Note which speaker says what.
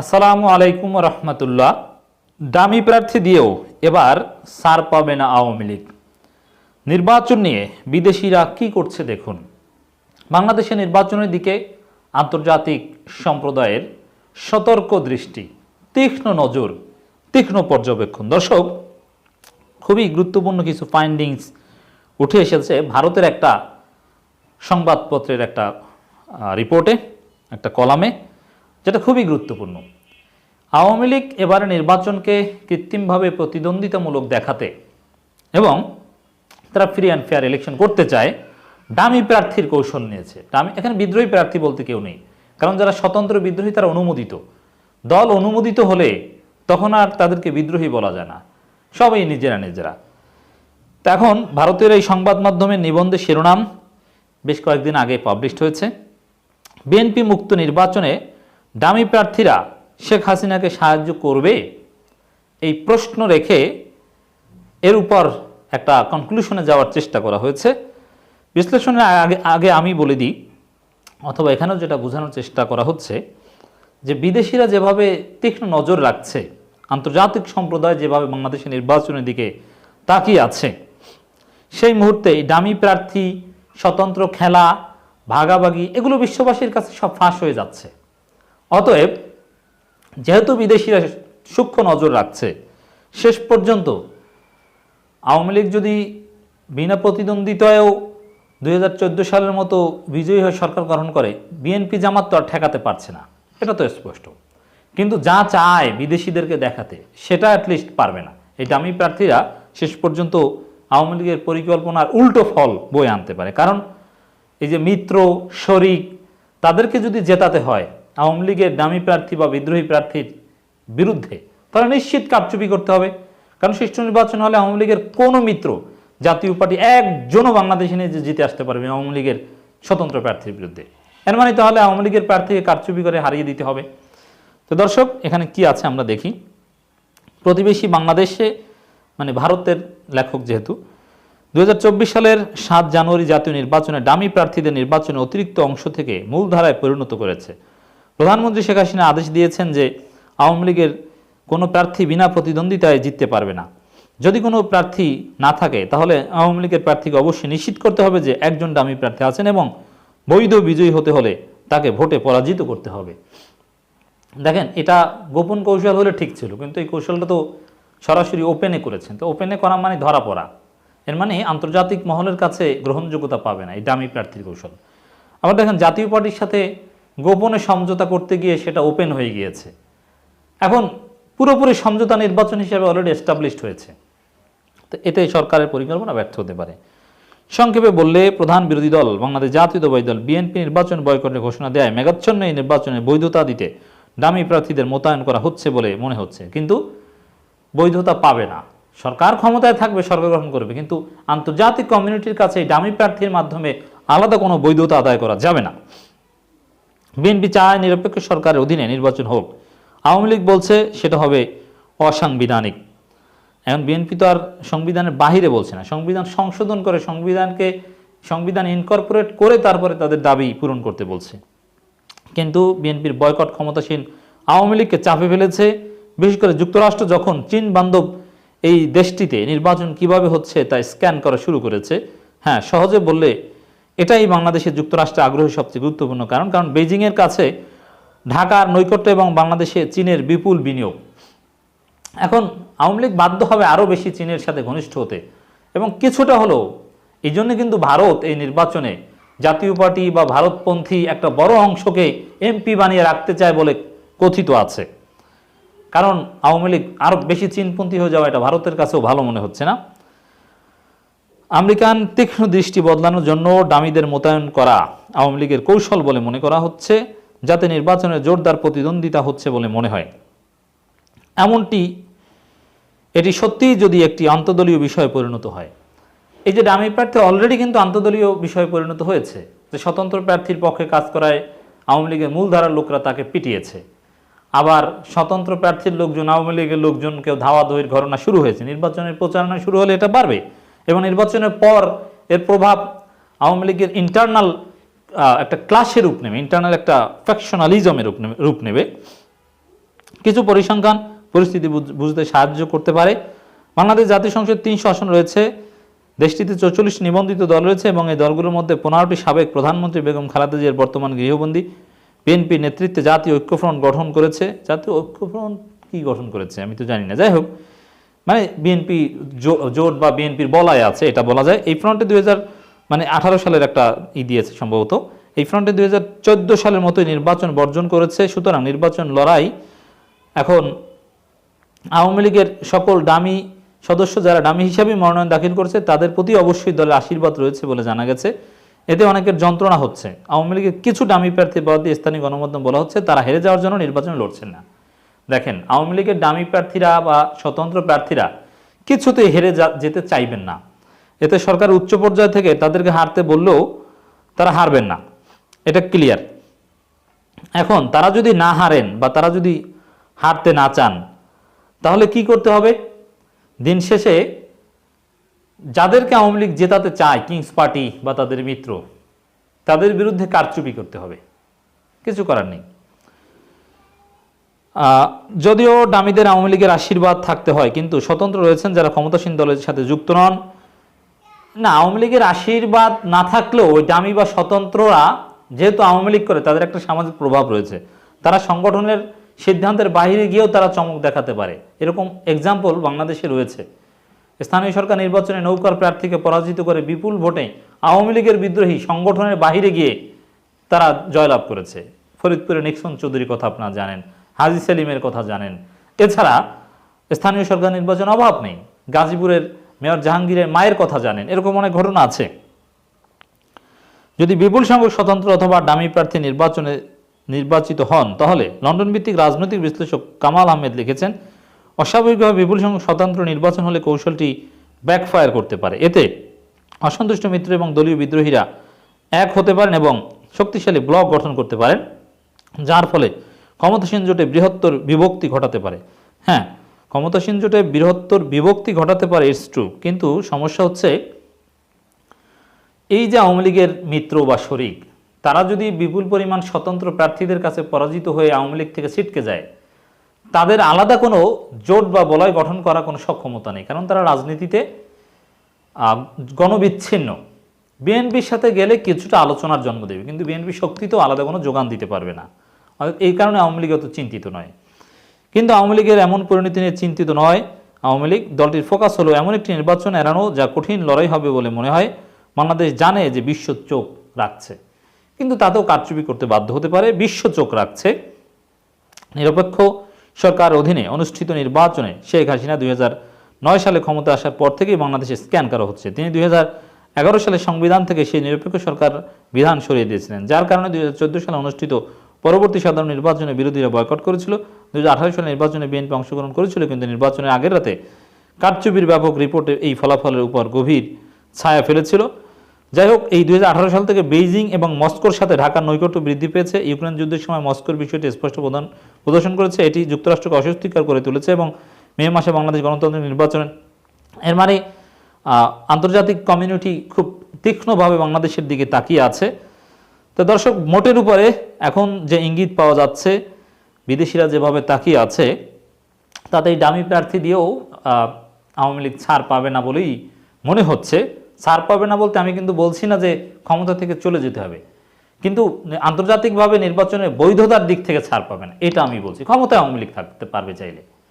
Speaker 1: আসসালামু আলাইকুম রহমতুল্লাহ। দামি প্রার্থী দিয়েও এবার সার পাবে না আওয়ামী লীগ। নির্বাচন নিয়ে বিদেশিরা কি করছে দেখুন। বাংলাদেশের নির্বাচনের দিকে আন্তর্জাতিক সম্প্রদায়ের সতর্ক দৃষ্টি, তীক্ষ্ণ নজর, তীক্ষ্ণ পর্যবেক্ষণ। দর্শক, খুবই গুরুত্বপূর্ণ কিছু ফাইন্ডিংস উঠে এসেছে ভারতের একটা সংবাদপত্রের একটা রিপোর্টে একটা কলামে যেটা খুবই গুরুত্বপূর্ণ। আওয়ামী লীগ এবারে নির্বাচনকে কৃত্রিমভাবে প্রতিদ্বন্দ্বিতামূলক দেখাতে এবং তারা ফ্রি অ্যান্ড ফেয়ার ইলেকশন করতে চায় ডামি প্রার্থীর কৌশল নিয়েছে। ডামি এখানে বিদ্রোহী প্রার্থী বলতে কেউ নেই। কারণ যারা স্বতন্ত্র বিদ্রোহী তারা অনুমোদিত। দল অনুমোদিত হলে তখন আর তাদেরকে বিদ্রোহী বলা যায় না। সবাই নিজেরা নিজেরা। তা এখন ভারতের এই সংবাদ মাধ্যমের নিবন্ধে শিরোনাম বেশ কয়েকদিন আগে পাবলিশড হয়েছে। বিএনপি মুক্ত নির্বাচনে ডামি প্রার্থীরা শেখ হাসিনাকে সাহায্য করবে? এই প্রশ্ন রেখে এর উপর একটা কনক্লুশনে যাওয়ার চেষ্টা করা হয়েছে। বিশ্লেষণের আগে আগে আমি বলে দিই, অথবা এখানেও যেটা বোঝানোর চেষ্টা করা হচ্ছে, যে বিদেশিরা যেভাবে তীক্ষ্ণ নজর রাখছে, আন্তর্জাতিক সম্প্রদায় যেভাবে বাংলাদেশের নির্বাচনের দিকে তাকিয়ে আছে, সেই মুহূর্তে ডামি প্রার্থী, স্বতন্ত্র খেলা, ভাগাভাগি, এগুলো বিশ্ববাসীর কাছে সব ফাঁস হয়ে যাচ্ছে। অতএব যেহেতু বিদেশিরা সূক্ষ্ম নজর রাখছে, শেষ পর্যন্ত আওয়ামী লীগ যদি বিনা প্রতিদ্বন্দ্বিতায়ও দু হাজার চোদ্দ সালের মতো বিজয়ী হয়ে সরকার গঠন করে, বিএনপি জামাত তো আর ঠেকাতে পারছে না। এটা তো স্পষ্ট। কিন্তু যা চায় বিদেশিদেরকে দেখাতে, সেটা অ্যাটলিস্ট পারবে না। এই দামি প্রার্থীরা শেষ পর্যন্ত আওয়ামী লীগের পরিকল্পনার উল্টো ফল বয়ে আনতে পারে। কারণ এই যে মিত্র, শরিক, তাদেরকে যদি জেতাতে হয় আওয়ামী লীগের দামি প্রার্থী বা বিদ্রোহী প্রার্থীর বিরুদ্ধে তাহলে নিশ্চিত কারচুপি করতে হবে। কারণ সুষ্ঠু নির্বাচন হলে আওয়ামী লীগের কোনো মিত্র জাতীয় পার্টি একজনও বাংলাদেশে নিয়ে যে জিতে আসতে পারবে আওয়ামী লীগের স্বতন্ত্র প্রার্থীর বিরুদ্ধে। এর মানে তাহলে আওয়ামী লীগের প্রার্থীকে কারচুপি করে হারিয়ে দিতে হবে। তো দর্শক, এখানে কি আছে আমরা দেখি। প্রতিবেশী বাংলাদেশে মানে ভারতের লেখক যেহেতু দু হাজার চব্বিশ সালের সাত জানুয়ারি জাতীয় নির্বাচনে ডামি প্রার্থীদের নির্বাচনে অতিরিক্ত অংশ থেকে মূলধারায় পরিণত করেছে। প্রধানমন্ত্রী শেখ হাসিনা আদেশ দিয়েছেন যে আওয়ামী লীগের কোনো প্রার্থী বিনা প্রতিদ্বন্দ্বিতায় জিততে পারবে না। যদি কোনো প্রার্থী না থাকে, তাহলে আওয়ামী লীগের প্রার্থীকে অবশ্যই নিশ্চিত করতে হবে যে একজন ডামি প্রার্থী আছেন এবং বৈধ বিজয়ী হতে হলে তাকে ভোটে পরাজিত করতে হবে। দেখেন, এটা গোপন কৌশল হলে ঠিক ছিল, কিন্তু এই কৌশলটা তো সরাসরি ওপেনে করেছেন। তো ওপেনে করা মানে ধরা পড়া। এর মানে আন্তর্জাতিক মহলের কাছে গ্রহণযোগ্যতা পাবে না এই দামি প্রার্থীর কৌশল। আবার দেখেন, জাতীয় পার্টির সাথে গোপনে সমঝোতা করতে গিয়ে সেটা ওপেন হয়ে গিয়েছে। এখন পুরোপুরি সমঝোতা নির্বাচন হিসেবে অলরেডি এস্টাবলিশড হয়েছে। তো এতে সরকারের পরিকল্পনা ব্যর্থ হতে পারে। সংক্ষেপে বললে, প্রধান বিরোধী দল বাংলাদেশ জাতীয় জাতীয়তাবাদী দল বিএনপি নির্বাচন বয়কটের ঘোষণা দেয় মেঘাচ্ছন্ন এই নির্বাচনে বৈধতা দিতে দামি প্রার্থীদের মোতায়েন করা হচ্ছে বলে মনে হচ্ছে। কিন্তু বৈধতা পাবে না। সরকার ক্ষমতায় থাকবে, সরকার গ্রহণ করবে। কিন্তু আন্তর্জাতিক কমিউনিটির কাছে এই দামি প্রার্থীর মাধ্যমে আলাদা কোনো বৈধতা আদায় করা যাবে না। বিএনপি চায় নিরপেক্ষ সরকারের অধীনে নির্বাচন হোক। আওয়ামী লীগ বলছে সেটা হবে অসাংবিধানিক। এখন বিএনপি তো আর সংবিধানের বাহিরে বলছে না। সংবিধান সংশোধন করে সংবিধানকে সংবিধান ইনকর্পোরেট করে তারপরে তাদের দাবি পূরণ করতে বলছে। কিন্তু বিএনপির বয়কট ক্ষমতাসীন আওয়ামী লীগকে চাপে ফেলেছে। বিশেষ করে যুক্তরাষ্ট্র যখন চীন বান্ধব এই দেশটিতে নির্বাচন কীভাবে হচ্ছে তা স্ক্যান করা শুরু করেছে। হ্যাঁ সহজে বললে এটাই বাংলাদেশের যুক্তরাষ্ট্রে আগ্রহের সবচেয়ে গুরুত্বপূর্ণ কারণ কারণ বেইজিংয়ের কাছে ঢাকার নৈকট্য এবং বাংলাদেশে চীনের বিপুল বিনিয়োগ। এখন আওয়ামী লীগ বাধ্য হবে আরও বেশি চীনের সাথে ঘনিষ্ঠ হতে। এবং কিছুটা হলেও, এই জন্য কিন্তু ভারত এই নির্বাচনে জাতীয় পার্টি বা ভারতপন্থী একটা বড় অংশকে এমপি বানিয়ে রাখতে চায় বলে কথিত আছে। কারণ আওয়ামী লীগ আরও বেশি চীনপন্থী হয়ে যাওয়া এটা ভারতের কাছেও ভালো মনে হচ্ছে না। আমেরিকান তীক্ষ্ণ দৃষ্টি বদলানোর জন্য ডামিদের মোতায়েন করা আওয়ামী লীগের কৌশল বলে মনে করা হচ্ছে, যাতে নির্বাচনে জোরদার প্রতিদ্বন্দ্বিতা হচ্ছে বলে মনে হয়। এমনটি, এটি সত্যিই যদি একটি আন্তদলীয় বিষয়ে পরিণত হয়। এই যে ডামি প্রার্থী অলরেডি কিন্তু আন্তদলীয় বিষয়ে পরিণত হয়েছে, যে স্বতন্ত্র প্রার্থীর পক্ষে কাজ করায় আওয়ামী লীগের মূলধারার লোকরা তাকে পিটিয়েছে। আবার স্বতন্ত্র প্রার্থীর লোকজন, আওয়ামী লীগের লোকজন কেউ ধাওয়া দইয়ের ঘটনা শুরু হয়েছে, নির্বাচনের প্রচারণা শুরু হলে এটা বাড়বে। এবং নির্বাচনের পর এর প্রভাব আওয়ামী লীগের ইন্টারনাল একটা ক্লাসের রূপ নেবে ইন্টারনাল একটা ফ্যাকশনালিজমের রূপ নেবে রূপ নেবে। কিছু পরিসংখ্যান পরিস্থিতি বুঝ- বুঝতে সাহায্য করতে পারে। বাংলাদেশ জাতীয় সংসদ তিনশো আসন রয়েছে, দেশটিতে চৌচল্লিশ নিবন্ধিত দল রয়েছে এবং এই দলগুলোর মধ্যে পনেরোটি সাবেক প্রধানমন্ত্রী বেগম খালেদা জিয়ার বর্তমান গৃহবন্দী। বিএনপি নেতৃত্বে জাতীয় ঐক্যফ্রন্ট গঠন করেছে। জাতীয় ঐক্যফ্রন্ট কি গঠন করেছে আমি তো জানি না। যাই হোক মানে বিএনপি জোট বা বিএনপির বলায় আছে, এটা বলা যায়। এই ফ্রন্টে দুই হাজার মানে আঠারো সালের একটা ই দিয়েছে সম্ভবত। এই ফ্রন্টে দুই হাজার চোদ্দ সালের মতোই নির্বাচন বর্জন করেছে, সুতরাং নির্বাচন লড়াই এখন আওয়ামী লীগের সকল ডামি সদস্য যারা ডামি হিসাবে মনোনয়ন দাখিল করেছে, তাদের প্রতি অবশ্যই দলের আশীর্বাদ রয়েছে বলে জানা গেছে। এতে অনেকের যন্ত্রণা হচ্ছে। আওয়ামী লীগের কিছু ডামি প্রার্থী বাদ দিয়ে স্থানীয় গণমাধ্যম বলা হচ্ছে, তারা হেরে যাওয়ার জন্য নির্বাচন লড়ছেন না। দেখেন, আওয়ামী লীগের ডামি প্রার্থীরা বা স্বতন্ত্র প্রার্থীরা কিছুতেই হেরে যেতে চাইবেন না। এতে সরকার উচ্চ পর্যায় থেকে তাদেরকে হারতে বললেও তারা হারবেন না। এটা ক্লিয়ার এখন তারা যদি না হারেন বা তারা যদি হারতে না চান, তাহলে কি করতে হবে? দিন শেষে যাদেরকে আওয়ামী লীগ জেতাতে চায় কিংস পার্টি বা তাদের মিত্র, তাদের বিরুদ্ধে কারচুপি করতে হবে। কিছু করার নেই। যদিও ডামিদের আওয়ামী লীগের আশীর্বাদ থাকতে হয়, কিন্তু স্বতন্ত্র রয়েছেন যারা ক্ষমতাসীন দলের সাথে যুক্ত নন। না, আওয়ামী লীগের আশীর্বাদ না থাকলেও ওই ডামি বা স্বতন্ত্ররা যেহেতু আওয়ামী লীগ করে, তাদের একটা সামাজিক প্রভাব রয়েছে। তারা সংগঠনের সিদ্ধান্তের বাইরে গিয়েও তারা চমক দেখাতে পারে। এরকম এক্সাম্পল বাংলাদেশে রয়েছে। স্থানীয় সরকার নির্বাচনে নৌকার প্রার্থীকে পরাজিত করে বিপুল ভোটে আওয়ামী লীগের বিদ্রোহী সংগঠনের বাইরে গিয়ে তারা জয়লাভ করেছে। ফরিদপুরে নিক্সন চৌধুরীর কথা আপনারা জানেন। হাজি সেলিমের কথা জানেন। এছাড়া স্থানীয় সরকার নির্বাচন অভাব নেই। গাজীপুরের মেয়র জাহাঙ্গীরের মায়ের কথা জানেন। এরকম অনেক ঘটনা আছে। যদি বিপুল সংখ্যক স্বতন্ত্র অথবা ডামি প্রার্থী নির্বাচনে নির্বাচিত হন, তাহলে লন্ডন ভিত্তিক রাজনৈতিক বিশ্লেষক কামাল আহমেদ লিখেছেন, অস্বাভাবিকভাবে বিপুল সংখ্যক স্বতন্ত্র নির্বাচন হলে কৌশলটি ব্যাকফায়ার করতে পারে। এতে অসন্তুষ্ট মিত্র এবং দলীয় বিদ্রোহীরা এক হতে পারেন এবং শক্তিশালী ব্লক গঠন করতে পারেন, যার ফলে ক্ষমতাসীন জোটে বৃহত্তর বিভক্তি ঘটাতে পারে। হ্যাঁ ক্ষমতাসীন জোটে বৃহত্তর বিভক্তি ঘটাতে পারে ইটস ট্রু কিন্তু সমস্যা হচ্ছে এই যে আওয়ামী লীগের মিত্র বা শরিক, তারা যদি বিপুল পরিমাণ স্বতন্ত্র প্রার্থীদের কাছে পরাজিত হয়ে আওয়ামী লীগ থেকে ছিটকে যায়, তাদের আলাদা কোনো জোট বা বলয় গঠন করার কোনো সক্ষমতা নেই, কারণ তারা রাজনীতিতে গণবিচ্ছিন্ন। বিএনপির সাথে গেলে কিছুটা আলোচনার জন্ম দেবে, কিন্তু বিএনপি শক্তিতেও আলাদা কোনো যোগান দিতে পারবে না। এই কারণে আওয়ামী লীগ অত চিন্তিত নয়। কিন্তু আওয়ামী লীগের এমন পরিণতি নিয়ে চিন্তিত নয়। আওয়ামী লীগ দলটির ফোকাস হলো এমন একটি নির্বাচন এড়ানো যা কঠিন লড়াই হবে বলে মনে হয়। বাংলাদেশ জানে যে বিশ্ব চোখ রাখছে। কিন্তু তাতেও কারচুপি করতে বাধ্য হতে পারে। বিশ্ব চোখ রাখছে। নিরপেক্ষ সরকার অধীনে অনুষ্ঠিত নির্বাচনে শেখ হাসিনা দুই সালে ক্ষমতা আসার পর থেকেই বাংলাদেশে স্ক্যান করা হচ্ছে। তিনি দুই এগারো সালে সংবিধান থেকে সেই নিরপেক্ষ সরকার বিধান সরিয়ে দিয়েছিলেন, যার কারণে দুই হাজার চোদ্দ সালে অনুষ্ঠিত পরবর্তী সাধারণ নির্বাচনে বিরোধীরা বয়কট করেছিল। দুই সালে নির্বাচনে বিএনপি অংশগ্রহণ করেছিল, কিন্তু নির্বাচনের আগের রাতে কারচুপির ব্যাপক রিপোর্টে এই ফলাফলের উপর গভীর ছায়া ফেলেছিল। যাই হোক, এই দুই হাজার আঠারো সাল থেকে বেইজিং এবং মস্কোর সাথে ঢাকার নৈকট্য বৃদ্ধি পেয়েছে। ইউক্রেন যুদ্ধের সময় মস্কোর বিষয়টি স্পষ্ট প্রদান প্রদর্শন করেছে। এটি যুক্তরাষ্ট্রকে অস্বস্তিকর করে তুলেছে এবং মে মাসে বাংলাদেশ গণতান্ত্রিক নির্বাচন। এর মানে আন্তর্জাতিক কমিউনিটি খুব তীক্ষ্ণভাবে বাংলাদেশের দিকে তাকিয়ে আছে। তো দর্শক, মোটের উপরে এখন যে ইঙ্গিত পাওয়া যাচ্ছে, বিদেশিরা যেভাবে তাকিয়ে আছে তাতে এই ডামি প্রার্থী দিয়েও আওয়ামী লীগ ছাড় পাবে না বলেই মনে হচ্ছে। ছাড় পাবে না বলতে আমি কিন্তু বলছি না যে ক্ষমতা থেকে চলে যেতে হবে। কিন্তু আন্তর্জাতিকভাবে নির্বাচনের বৈধতার দিক থেকে ছাড় পাবে না, এটা আমি বলছি। ক্ষমতায় আওয়ামী লীগ থাকতে পারবে চাইলে।